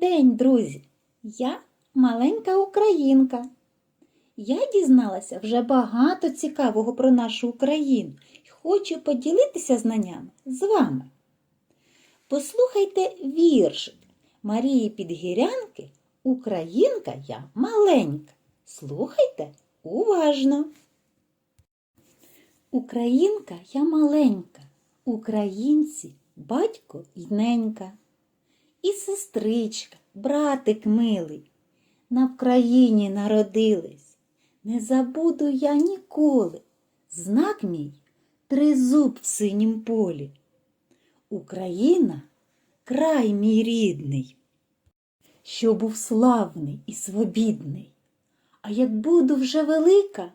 день, друзі! Я маленька українка. Я дізналася вже багато цікавого про нашу Україну і хочу поділитися знаннями з вами. Послухайте віршик Марії Підгірянки Українка я маленька. Слухайте уважно. Українка я маленька, українці батько й ненька. І сестричка, братик милий, на Вкраїні народились. Не забуду я ніколи. Знак мій тризуб в синім полі. Україна край мій рідний, що був славний і свобідний. А як буду вже велика,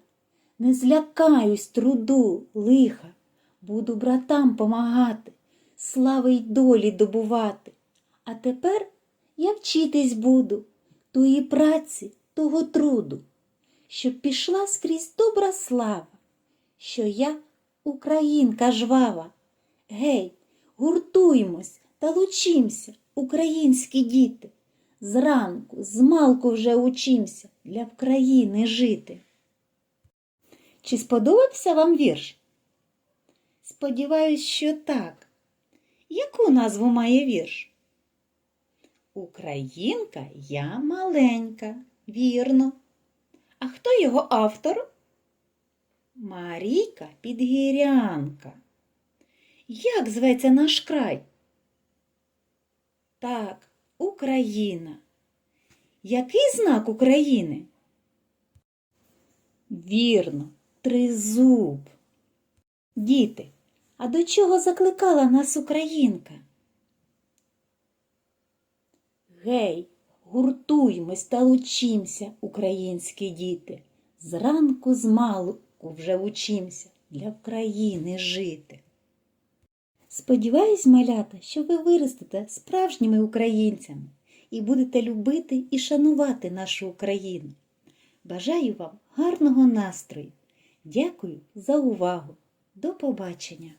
не злякаюсь труду лиха, буду братам помагати, слави й долі добувати. А тепер я вчитись буду тої праці, того труду, щоб пішла скрізь добра слава, що я українка жвава. Гей, гуртуймось та лучимся, українські діти. Зранку, змалку вже учимся для України жити. Чи сподобався вам вірш? Сподіваюсь, що так. Яку назву має вірш? Українка я маленька, вірно. А хто його автор? Марійка Підгірянка. Як зветься наш край? Так, Україна. Який знак України? Вірно, тризуб. Діти, а до чого закликала нас українка? Гей, гуртуймось та лучимся, українські діти. Зранку змалку вже учимся для України жити. Сподіваюсь, малята, що ви виростете справжніми українцями і будете любити і шанувати нашу Україну. Бажаю вам гарного настрою. Дякую за увагу. До побачення!